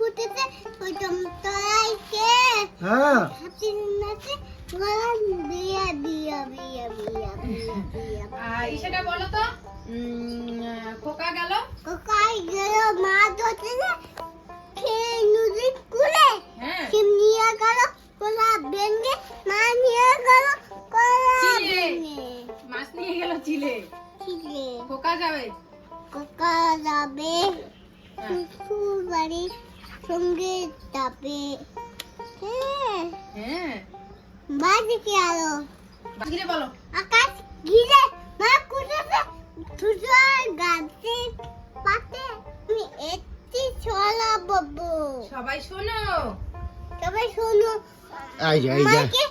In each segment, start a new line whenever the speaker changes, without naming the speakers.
ফুটেছে ওই টমতলাইকে
হ্যাঁ।
হাতির নাচে গলা দিয়া দিয়া দিয়া দিয়া দিয়া বিয়া
আর ইসেটা বলো তো? খোকা গেল?
কোকাই গেল মা ধরতেছে
সবাই শোনো।
তবে শোনো।
এই যে এই যে।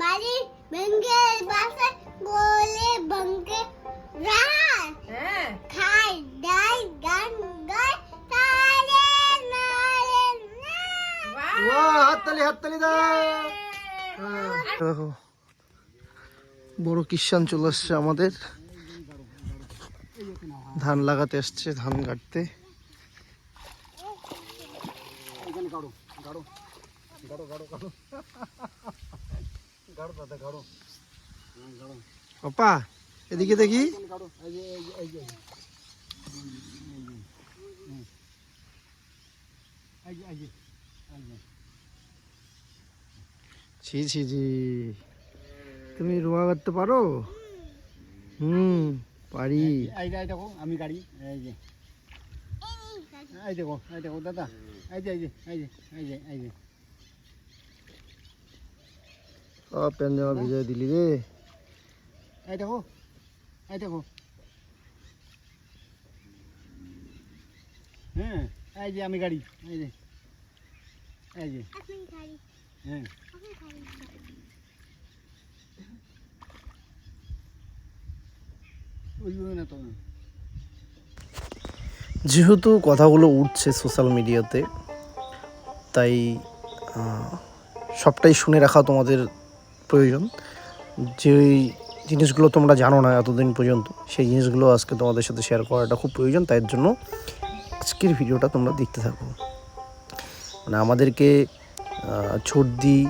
বাড়ি ভেঙ্গে বাসে বলে ভঙ্গে রাত
হ্যাঁ।
খাই দাই গান গায় তালে নালে না।
বাহ!
ও হাততালি হাততালি দাও। হ্যাঁ। বড় কিষান চলে আসছে আমাদের। ধান লাগাতে আসছে ধান কাটতে। পাপা এদিকে দেখি। ছি ছি ছি। তুমি রোয়া করতে পারো? হুম পারি।
এই যে দেখো আমি গাড়ি এই যে। এই দেখো এই দেখো দাদা। এই যে এই যে এই যে এই যে এই যে।
সব প্যান জামা ভিজাই দিলি রে।
এই দেখো এই দেখো। হ্যাঁ এই যে আমি গাড়ি এই যে এই যে। হ্যাঁ। ওই না তো
যেহেতু কথাগুলো উঠছে সোশ্যাল মিডিয়াতে, তাই সবটাই শুনে রাখা তোমাদের প্রয়োজন। যে জিনিসগুলো তোমরা জানো না এতদিন পর্যন্ত, সেই জিনিসগুলো আজকে তোমাদের সাথে শেয়ার করাটা খুব প্রয়োজন, তাই জন্য আজকের ভিডিওটা তোমরা দেখতে থাকো। মানে আমাদেরকে দিই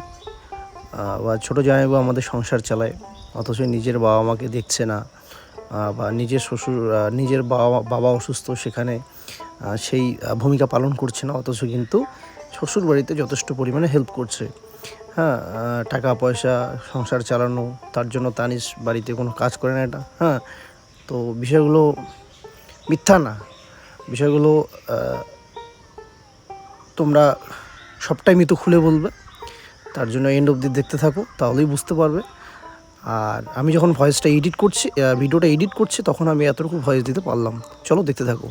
বা ছোটো জামাইবাবু আমাদের সংসার চালায়, অথচ নিজের বাবা মাকে দেখছে না। বা নিজের শ্বশুর নিজের বাবা বাবা অসুস্থ, সেখানে সেই ভূমিকা পালন করছে না, অথচ কিন্তু শ্বশুর বাড়িতে যথেষ্ট পরিমাণে হেল্প করছে। হ্যাঁ টাকা, পয়সা, সংসার চালানো, তার জন্য তানিশ বাড়িতে কোনো কাজ করে না এটা। হ্যাঁ তো বিষয়গুলো মিথ্যা না। বিষয়গুলো তোমরা সবটাই মিতো খুলে বলবে। তার জন্য এন্ড অবধি দেখতে থাকো, তাহলেই বুঝতে পারবে। আর আমি যখন ভয়েসটা এডিট করছি ভিডিওটা এডিট করছি, তখন আমি এতটুকু ভয়েস দিতে পারলাম। চলো দেখতে থাকো।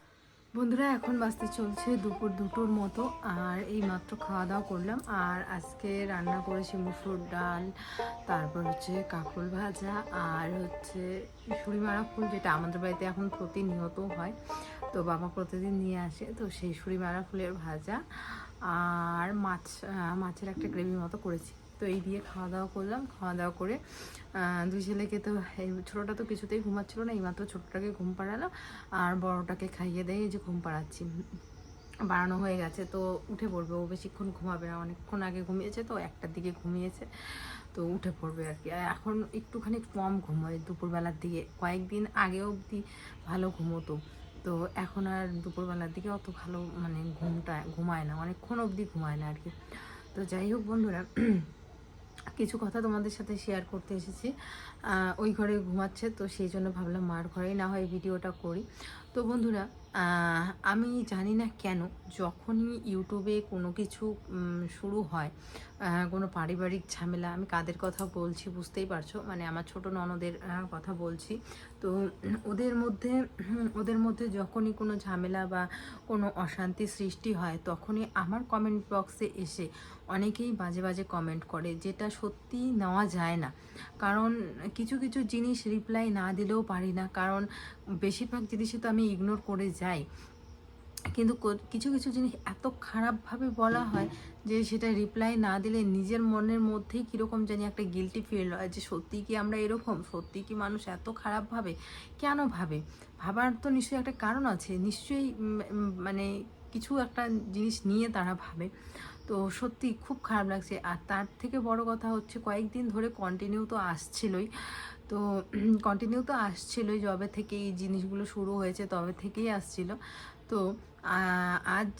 বন্ধুরা, এখন বাজতে চলছে দুপুর দুটোর মতো, আর এই মাত্র খাওয়া দাওয়া করলাম। আর আজকে রান্না করেছি মুসুর ডাল, তারপর হচ্ছে কাঁকরোল ভাজা, আর হচ্ছে সুরিমারা ফুল, যেটা আমাদের বাড়িতে এখন প্রতিনিয়ত হয়। তো বাবা প্রতিদিন নিয়ে আসে, তো সেই সুরিমারা ফুলের ভাজা। আর মাছ মাছের একটা গ্রেভি মতো করেছি। তো এই দিয়ে খাওয়া দাওয়া করলাম। খাওয়া দাওয়া করে দুই ছেলেকে তো, এই ছোটোটা তো কিছুতেই ঘুমাচ্ছিল না, এইমাত্র ছোটোটাকে ঘুম পাড়ালাম। আর বড়টাকে খাইয়ে দেয় এই যে ঘুম পাড়াচ্ছি। বাড়ানো হয়ে গেছে, তো উঠে পড়বে। ও বেশিক্ষণ ঘুমাবে না, অনেকক্ষণ আগে ঘুমিয়েছে তো, একটার দিকে ঘুমিয়েছে, তো উঠে পড়বে আর কি। এখন একটুখানি কম ঘুমোয়, দুপুরবেলার দিকে। কয়েকদিন আগে অবধি ভালো ঘুমোতো। তো এখন আর দুপুরবেলার দিকে অত ভালো মানে ঘুমটা, ঘুমায় না, অনেকক্ষণ অবধি ঘুমায় না আর কি তো যাই হোক বন্ধুরা, কিছু কথা তোমাদের সাথে শেয়ার করতে এসেছি। ওই ঘরে ঘুমাচ্ছে, তো সেই জন্য ভাবলাম মার ঘরেই না হয় ভিডিওটা করি। তো বন্ধুরা আমি জানি না কেন যখনই ইউটিউবে কোনো কিছু শুরু হয় কোনো পারিবারিক ঝামেলা, আমি কাদের কথা বলছি বুঝতেই পারছ? মানে আমার ছোট ননদের কথা বলছি। তো ওদের মধ্যে ওদের মধ্যে যখনই কোনো ঝামেলা বা কোনো অশান্তি সৃষ্টি হয়, তখনই আমার কমেন্ট বক্সে এসে অনেকেই বাজে বাজে কমেন্ট করে, যেটা সত্যি নেওয়া যায় না। কারণ কিছু কিছু জিনিস রিপ্লাই না দিলেও পারি না। কারণ বেশিরভাগ জিনিসে তো আমি ইগনোর করে যাই। কিন্তু কিছু কিছু জিনিস এত খারাপভাবে বলা হয় যে সেটা রিপ্লাই না দিলে নিজের মনের মধ্যেই কীরকম জানি একটা গিলটি ফিল হয় যে সত্যি কি আমরা এরকম? সত্যি কি মানুষ এত খারাপ ভাবে কেন ভাবে? ভাবার তো নিশ্চয়ই একটা কারণ আছে। নিশ্চয়ই মানে কিছু একটা জিনিস নিয়ে তারা ভাবে। তো সত্যি খুব খারাপ লাগছে। আর তার থেকে বড় কথা হচ্ছে কয়েকদিন ধরে কন্টিনিউ তো আসছিলই। তো কন্টিনিউ তো আসছিলই যবে থেকে এই জিনিসগুলো শুরু হয়েছে, তবে থেকেই আসছিল। তো আজ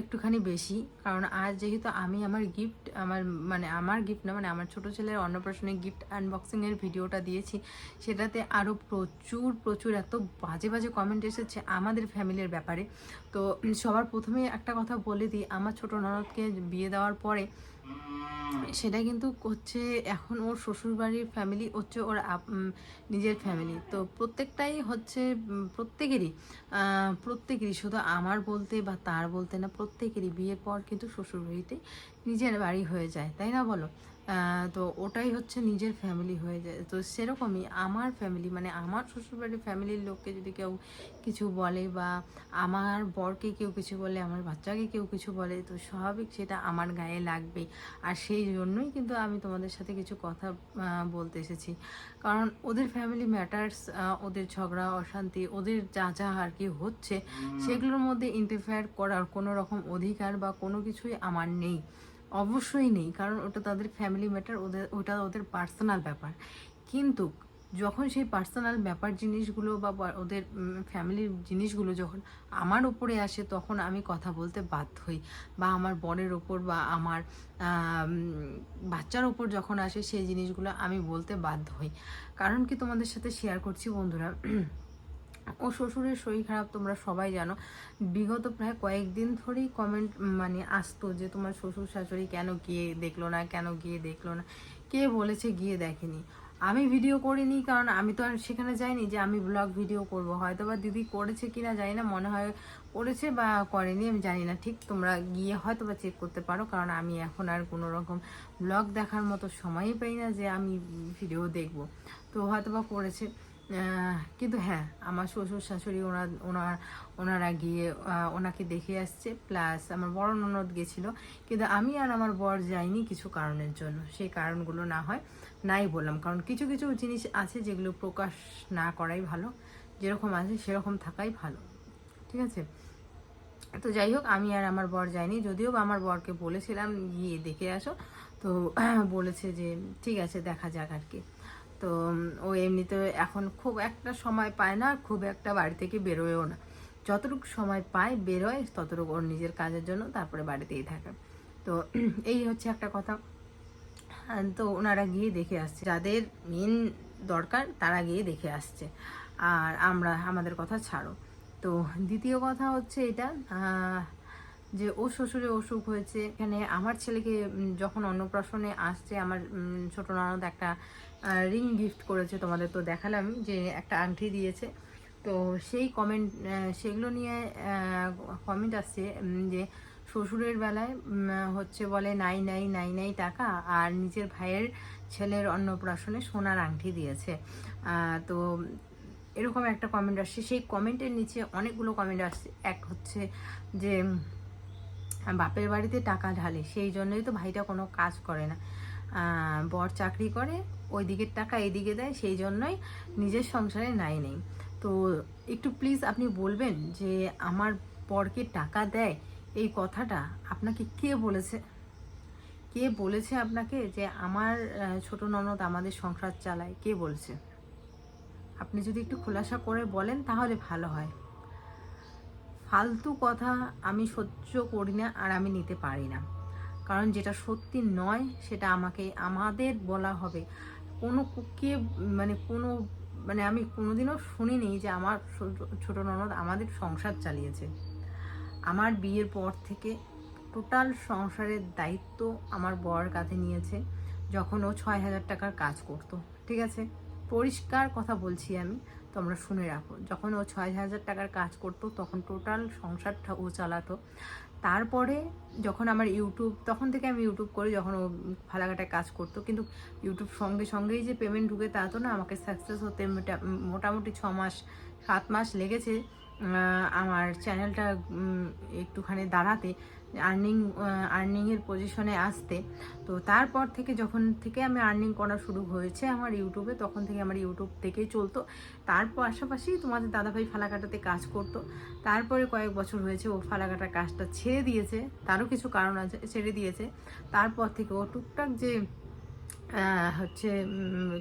একটুখানি বেশি, কারণ আজ যেহেতু আমি আমার গিফট আমার মানে আমার গিফট না মানে আমার ছোটো ছেলের অন্নপ্রাশনের গিফট আনবক্সিংয়ের ভিডিওটা দিয়েছি, সেটাতে আরও প্রচুর প্রচুর এত বাজে বাজে কমেন্ট এসেছে আমাদের ফ্যামিলির ব্যাপারে। তো, সবার প্রথমে একটা কথা বলে দিই, আমার ছোটো ননদকে বিয়ে দেওয়ার পরে সেটা কিন্তু হচ্ছে এখন ওর শ্বশুরবাড়ির ফ্যামিলি হচ্ছে ওর নিজের ফ্যামিলি তো প্রত্যেকটাই হচ্ছে প্রত্যেকেরই প্রত্যেকেরই, শুধু আমার বলতে বা তার বলতে না, প্রত্যেকেরই বিয়ের পর কিন্তু শ্বশুরবাড়িতে নিজের বাড়ি হয়ে যায়, তাই না বলো? তো ওটাই হচ্ছে নিজের ফ্যামিলি হয়ে যায়। তো সেরকমই আমার ফ্যামিলি মানে আমার শ্বশুরবাড়ির ফ্যামিলির লোককে যদি কেউ কিছু বলে বা আমার বরকে কেউ কিছু বলে আমার বাচ্চাকে কেউ কিছু বলে তো স্বাভাবিক সেটা আমার গায়ে লাগবে আর সেই জন্যই কিন্তু আমি তোমাদের সাথে কিছু কথা বলতে এসেছি। কারণ ওদের ফ্যামিলি ম্যাটার্স ওদের ঝগড়া অশান্তি ওদের যা যা আর কি হচ্ছে সেগুলোর মধ্যে ইন্টারফেয়ার করার কোনো রকম অধিকার বা কোনো কিছুই আমার নেই। অবশ্যই নেই, কারণ ওটা তাদের ফ্যামিলি ম্যাটার ওদের, ওটা ওদের পার্সোনাল ব্যাপার। কিন্তু যখন সেই পার্সোনাল ব্যাপার জিনিসগুলো বা ওদের ফ্যামিলির জিনিসগুলো যখন আমার ওপরে আসে, তখন আমি কথা বলতে বাধ্য হই। বা আমার বরের ওপর বা আমার বাচ্চার ওপর যখন আসে, সেই জিনিসগুলো আমি বলতে বাধ্য হই। কারণ কি তোমাদের সাথে শেয়ার করছি বন্ধুরা ও শ্বশুরের শরীর খারাপ তোমরা সবাই জানো। বিগত প্রায় কয়েকদিন ধরেই কমেন্ট মানে আসতো যে তোমার শ্বশুর শাশুড়ি কেন গিয়ে দেখল না, কেন গিয়ে দেখল না? কে বলেছে গিয়ে দেখেনি? আমি ভিডিও করিনি কারণ আমি তো আর সেখানে যাইনি যে আমি ব্লগ ভিডিও করব। হয়তো বা দিদি করেছে কিনা জানি না, মনে হয় করেছে বা করেনি, আমি জানি না। ঠিক তোমরা গিয়ে হয়তো বা চেক করতে পারো কারণ আমি এখন আর কোনো রকম ব্লগ দেখার মতো সময়ই পাই না যে আমি ভিডিও দেখব। তো হয়তো বা করেছে। কিন্তু হ্যাঁ আমার শ্বশুর শাশুড়ি ওনার ওনার, ওনারা গিয়ে ওনাকে দেখে আসছে প্লাস আমার বড় ননদ গেছিল, কিন্তু আমি আর আমার বর যাইনি কিছু কারণের জন্য। সেই কারণগুলো না হয়, নাই বললাম। কারণ কিছু কিছু জিনিস আছে যেগুলো প্রকাশ না করাই ভালো। যেরকম আছে সেরকম থাকাই ভালো। ঠিক আছে? তো যাই হোক, আমি আর আমার বর যাইনি। যদিও আমার বরকে বলেছিলাম, গিয়ে দেখে আসো। তো বলেছে যে, ঠিক আছে, দেখা যাক আর কি তো ও এমনিতে এখন খুব একটা সময় পায় না, খুব একটা বাড়ি থেকে বেরোয়ও না। যতটুকু সময় পায়, বেরোয়, ততটুকু ওর নিজের কাজের জন্য তারপরে বাড়িতেই থাকে। তো, এই হচ্ছে একটা কথা। তো ওনারা গিয়ে দেখে আসছে। যাদের মেন দরকার, তারা গিয়ে দেখে আসছে। আর আমরা, আমাদের কথা ছাড়ো। তো, দ্বিতীয় কথা হচ্ছে এটা যে ও শ্বশুরে অসুখ হয়েছে, এখানে আমার ছেলেকে যখন অন্নপ্রাশনে আসছে, আমার ছোট ননদ একটা রিং গিফট করেছে তোমাদের, তো দেখালাম যে একটা আংটি দিয়েছে। তো সেই কমেন্ট সেগুলো নিয়ে কমেন্ট আসছে যে শ্বশুরের বেলায় হচ্ছে বলে, নাই নাই নাই নাই টাকা। আর নিজের ভাইয়ের ছেলের অন্নপ্রাশনে সোনার আংটি দিয়েছে। তো এরকম একটা কমেন্ট আসছে। সেই কমেন্টের নিচে অনেকগুলো কমেন্ট আসছে। এক হচ্ছে যে বাপের বাড়িতে টাকা ঢালে, সেই জন্যই তো ভাইটা কোনো কাজ করে না। বর চাকরি করে ওই দিকের টাকা এদিকে দেয়, সেই জন্যই নিজের সংসারে নাই নেই। তো একটু প্লিজ আপনি বলবেন যে আমার বরকে টাকা দেয়, এই কথাটা আপনাকে কে বলেছে? কে বলেছে আপনাকে যে আমার ছোট ননদ আমাদের সংসার চালায়? কে বলছে? আপনি যদি একটু খোলাসা করে বলেন তাহলে ভালো হয়। ফালতু কথা আমি সহ্য করি না আর আমি নিতে পারি না। কারণ যেটা সত্যি নয়, সেটা আমাকে, আমাদের বলা হবে। কোনো কু- কে মানে কোনো মানে আমি কোনোদিনও শুনিনি যে আমার ছোট ননদ আমাদের সংসার চালিয়েছে। আমার বিয়ের পর থেকে টোটাল সংসারের দায়িত্ব আমার বর কাঁধে নিয়েছে, যখন ও ছয় হাজার টাকার কাজ করতো, ঠিক আছে? পরিষ্কার কথা বলছি আমি। তোমরা শুনে রাখো। যখন ও ছয় হাজার টাকার কাজ করতো, তখন টোটাল সংসারটা ও চালাতো। তারপরে যখন আমার ইউটিউব তখন থেকে আমি ইউটিউব করি, যখন ও ফালাকাটায় কাজ করতো। কিন্তু ইউটিউব সঙ্গে সঙ্গেই যে পেমেন্ট ঢুকে তা তো না, আমাকে সাকসেস হতে মোটামুটি ছ মাস, সাত মাস লেগেছে আমার চ্যানেলটা একটুখানি দাঁড়াতে। আর্নিং আর্নিংয়ের পজিশনে আসতে। তো তারপর থেকে যখন থেকে আমি আর্নিং করা শুরু হয়েছে আমার ইউটিউবে, তখন থেকে আমার ইউটিউব থেকেই চলতো। তার পাশাপাশি তোমাদের দাদাভাই ফালাকাটাতে কাজ করতো। তারপরে কয়েক বছর হয়েছে ও ফালাকাটার কাজটা ছেড়ে দিয়েছে। তারও কিছু কারণ আছে, ছেড়ে দিয়েছে। তারপর থেকে ও টুকটাক যে হচ্ছে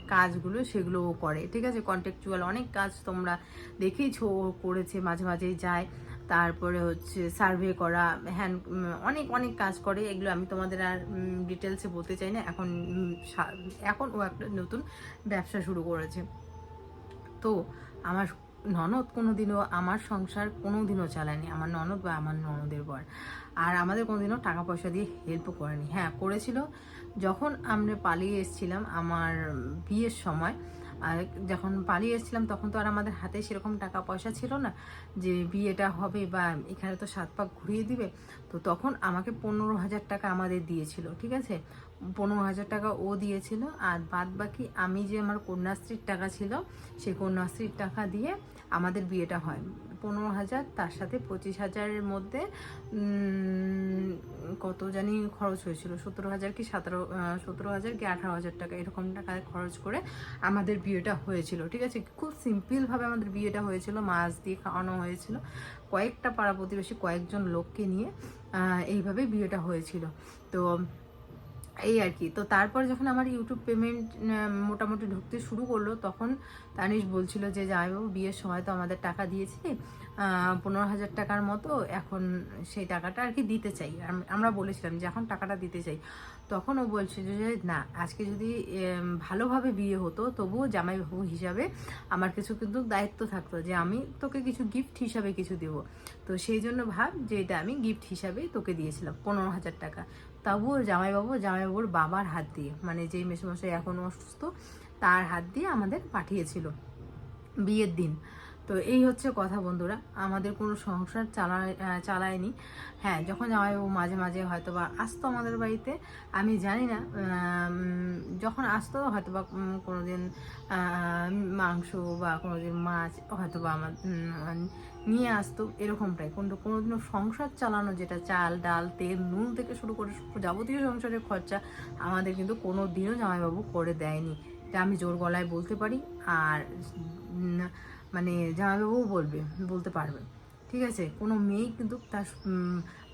কাজগুলো সেগুলো ও করে। ঠিক আছে? কন্টেকচুয়াল অনেক কাজ তোমরা দেখেইছো ও করেছে, মাঝে মাঝেই যায়। তারপরে হচ্ছে সার্ভে করা হ্যান্ড অনেক অনেক কাজ করে। এগুলো আমি তোমাদের আর ডিটেলসে বলতে চাই না। এখন এখন ও একটা নতুন ব্যবসা শুরু করেছে। তো আমার ননদ কোনোদিনও, আমার সংসার কোনোদিনও চালায়নি। আমার ননদ বা আমার ননদের বর। আর আমাদের কোনোদিনও টাকা পয়সা দিয়ে হেল্পও করেনি। হ্যাঁ করেছিল। যখন আমরা পালিয়ে এসেছিলাম, আমার বিয়ের সময় আর যখন পালিয়ে এসেছিলাম, তখন তো আর আমাদের হাতে সেরকম টাকা পয়সা ছিল না যে বিয়েটা হবে বা এখানে তো সাত পাক ঘুরিয়ে দিবে। তো তখন আমাকে পনেরো হাজার টাকা আমাদের দিয়েছিল, ঠিক আছে? পনেরো হাজার টাকা ও দিয়েছিল আর বাদ বাকি আমি যে আমার কন্যাশ্রীর টাকা ছিল, সেই কন্যাশ্রীর টাকা দিয়ে আমাদের বিয়েটা হয়। পনেরো হাজার, তার সাথে পঁচিশ হাজারের মধ্যে কত জানি খরচ হয়েছিল, সতেরো হাজার কি সতেরো সতেরো হাজার কি আঠারো হাজার টাকা, এরকম টাকা খরচ করে আমাদের বিয়েটা হয়েছিল, ঠিক আছে? খুব সিম্পলভাবে আমাদের বিয়েটা হয়েছিল, মাছ দিয়ে খাওয়ানো হয়েছিল, কয়েকটা পাড়া প্রতিবেশী কয়েকজন লোককে নিয়ে এইভাবে বিয়েটা হয়েছিল। তো এই আর কি। তো তারপর যখন আমার ইউটিউব পেমেন্ট মোটামুটি ঢুকতে শুরু করল, তখন তানিশ বলছিল যে জামাইবাবু বিয়ের সময় তো আমাদের টাকা দিয়েছি পনেরো হাজার টাকার মতো, এখন সেই টাকাটা আর কি দিতে চাই। আম- আমরা বলেছিলাম যে, এখন টাকাটা দিতে চাই। তখন ও বলছিল যে না, আজকে যদি ভালোভাবে বিয়ে হতো, তবুও জামাইবাবু হিসাবে আমার কিছু কিন্তু দায়িত্ব থাকতো যে, আমি তোকে কিছু গিফট হিসাবে কিছু দেবো। তো সেই জন্য ভাব যে, এটা আমি গিফট হিসাবে তোকে দিয়েছিলাম, পনেরো হাজার টাকা। তবুও জামাইবাবু, জামাইবাবুর বাবার হাত দিয়ে মানে যেই মেসোমশাই এখন অসুস্থ, তার হাত দিয়ে আমাদের পাঠিয়েছিল বিয়ের দিন। তো এই হচ্ছে কথা বন্ধুরা। আমাদের কোনো সংসার চালায় চালায়নি। হ্যাঁ যখন জামাইবাবু মাঝে মাঝে হয়তো বা আসতো আমাদের বাড়িতে আমি জানি না যখন আসতো হয়তো বা উম, কোনোদিন আহ, মাংস বা কোনো দিন মাছ হয়তো বা আমার নিয়ে আসতো এরকমটাই কিন্তু কোনো দিনও সংসার চালানো যেটা চাল ডাল তেল নুন থেকে শুরু করে যাবতীয় সংসারের খরচা আমাদের কিন্তু কোনো দিনও জামাইবাবু করে দেয়নি। এটা আমি জোর গলায় বলতে পারি। আর মানে জামাইবাবুও বলবে, বলতে পারবে। ঠিক আছে? কোনো মেয়ে কিন্তু তার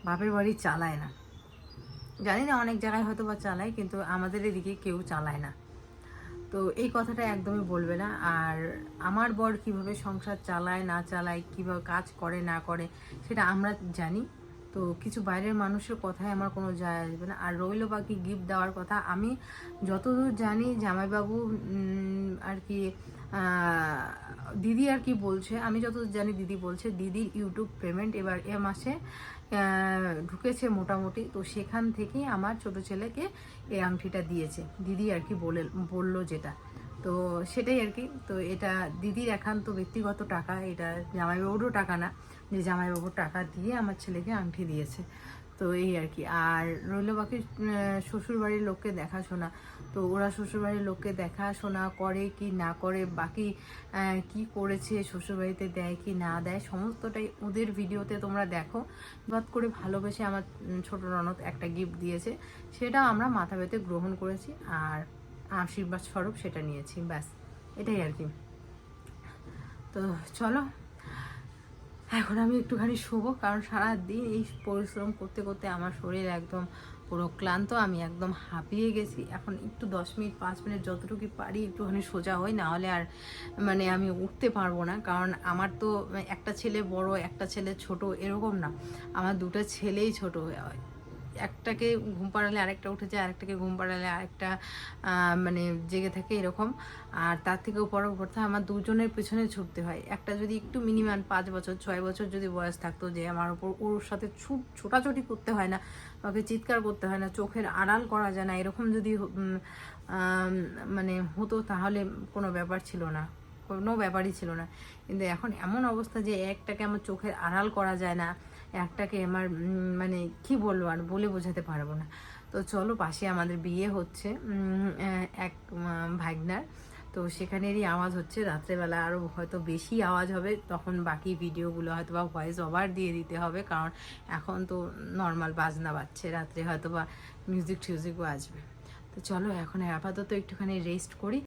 বাপের বাড়ি চালায় না। জানি না অনেক জায়গায় হয়তো বা চালায়, কিন্তু আমাদের এদিকে কেউ চালায় না। তো এই কথাটা একদমই বলবে না। আর আমার বর কীভাবে সংসার চালায়, না চালায়, কীভাবে কাজ করে, না করে, সেটা আমরা জানি। তো কিছু বাইরের মানুষের কথায় আমার কোনো যায় আসবে না। আর রইল বাকি গিফট দেওয়ার কথা, আমি যতদূর জানি জামাইবাবু আর কি দিদি আর কি বলছে, আমি যতদূর জানি দিদি বলছে, দিদির ইউটিউব পেমেন্ট এবার এ মাসে ঢুকেছে মোটামুটি। তো সেখান থেকেই আমার ছোট ছেলেকে এই আংটিটা দিয়েছে। দিদি আর কি বলে, বলল যেটা। তো সেটাই আর কি। তো এটা দিদির একান্ত ব্যক্তিগত টাকা, এটা জামাইবাবুরও টাকা না। যে জামাইবাবুর টাকা দিয়ে আমার ছেলেকে আংটি দিয়েছে। তো এই আর কি। আর রইল বাকি শ্বশুরবাড়ির লোককে দেখাশোনা। তো ওরা শ্বশুরবাড়ির লোককে দেখাশোনা করে কি না করে, বাকি কি করেছে, শ্বশুরবাড়িতে দেয় কি না দেয়, সমস্তটাই ওদের ভিডিওতে তোমরা দেখো। বাদ করে ভালোবেসে আমার ছোট ননদ একটা গিফট দিয়েছে। সেটা আমরা মাথা পেতে গ্রহণ করেছি আর আশীর্বাদ স্বরূপ সেটা নিয়েছি, ব্যাস। এটাই আর কি। তো চলো এখন আমি একটুখানি শোবো, কারণ সারাদিন এই পরিশ্রম করতে করতে আমার শরীর একদম পুরো ক্লান্ত, আমি একদম হাঁপিয়ে গেছি। এখন একটু দশ মিনিট, পাঁচ মিনিট যতটুকু পারি একটুখানি সোজা হই না হলে আর মানে আমি উঠতে পারব না। কারণ আমার তো একটা ছেলে বড়, একটা ছেলে ছোট, এরকম না। আমার দুটো ছেলেই ছোট একটাকে ঘুম পাড়ালে আরেকটা উঠে যায়, আরেকটাকে ঘুম পাড়ালে আরেকটা মানে জেগে থাকে এরকম। আর তার থেকেও বড় কথা, আমার দুজনের পেছনে ছুটতে হয়। একটা যদি একটু মিনিমাম পাঁচ বছর, ছয় বছর যদি বয়স থাকতো যে আমার উপর ওর সাথে ছুট ছোটাছুটি করতে হয় না ওকে চিৎকার করতে হয় না, চোখের আড়াল করা যায় না, এরকম যদি মানে হতো তাহলে কোনো ব্যাপার ছিল না, কোনো ব্যাপারই ছিল না। কিন্তু এখন এমন অবস্থা যে একটাকে আমার চোখের আড়াল করা যায় না একটাকে আমার মানে কি বলব আর বলে বোঝাতে পারব না। তো চলো পাশে আমাদের বিয়ে হচ্ছে এক ভাগনার। তো সেখানেরই আওয়াজ হচ্ছে, রাত্রেবেলা আরও হয়তো বেশি আওয়াজ হবে, তখন বাকি ভিডিওগুলো হয়তো বা ভয়েস ওভার দিয়ে দিতে হবে, কারণ এখন তো নর্মাল বাজনা বাজছে, রাত্রে হয়তো বা মিউজিক টিউজিকও আসবে। তো চলো এখন আপাতত একটুখানি রেস্ট করি।